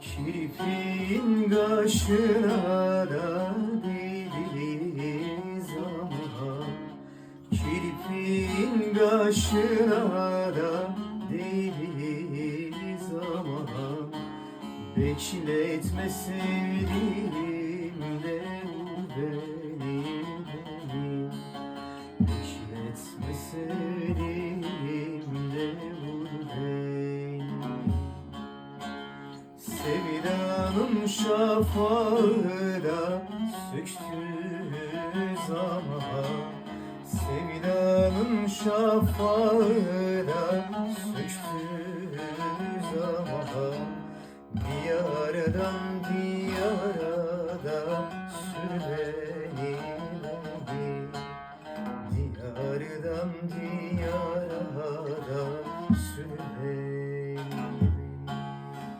Kirpin kaşına da değiliz ama Kirpin kaşına da değiliz ama Bekletme sevdiğimle Sevdanın şafağı da söktü zaman Sevdanın şafağı da söktü zaman Diyardan diyara da sür beni beni Diyardan diyara da sür beni